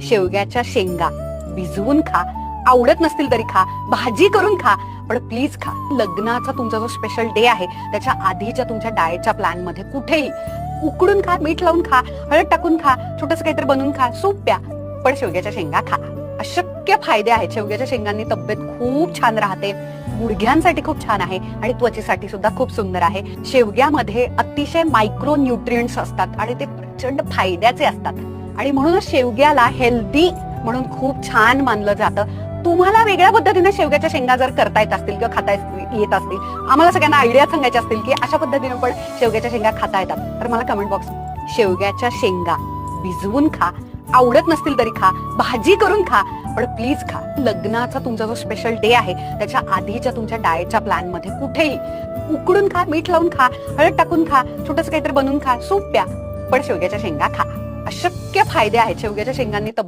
शेवग्याच्या शेंगा. भिजवून खा. आवडत नसतील तरी खा. भाजी करून खा. पण प्लीज खा. लग्नाचा तुमचा जो स्पेशल डे आहे त्याच्या आधीच्या तुमच्या डाएटच्या प्लॅनमध्ये कुठेही उकडून खा मीठ लावून खा हळद टाकून खा छोटस काहीतरी बनवून खा सूप प्या. पण शेवग्याच्या शेंगा खा. अशक्य फायदे आहेत. शेवग्याच्या शेंगांनी तब्येत खूप छान राहते. गुडघ्यांसाठी खूप छान आहे आणि त्वचेसाठी सुद्धा खूप सुंदर आहे. शेवग्यामध्ये अतिशय मायक्रो न्यूट्रियंट्स असतात आणि ते प्रचंड फायद्याचे असतात. आणि म्हणूनच शेवग्याला हेल्दी म्हणून खूप छान मानलं जातं. तुम्हाला वेगळ्या पद्धतीने शेवग्याच्या शेंगा जर करता येत असतील किंवा खाता येत असतील आम्हाला सगळ्यांना आयडिया सांगायच्या असतील की अशा पद्धतीने पण शेवग्याच्या शेंगा खाता येतात. तर मला कमेंट बॉक्स शेवग्याच्या शेंगा भिजवून खा. आवडत नसतील तरी खा. भाजी करून खा. पण प्लीज खा. लग्नाचा तुमचा जो स्पेशल डे आहे त्याच्या आधीच्या तुमच्या डाएटच्या प्लॅनमध्ये कुठेही उकडून खा मीठ लावून खा हळद टाकून खा छोटस काहीतरी बनवून खा सूप प्या. पण शेवग्याच्या शेंगा खा. अशक्य फायदे आहेत शेवग्याच्या शेंगांनी तब्येत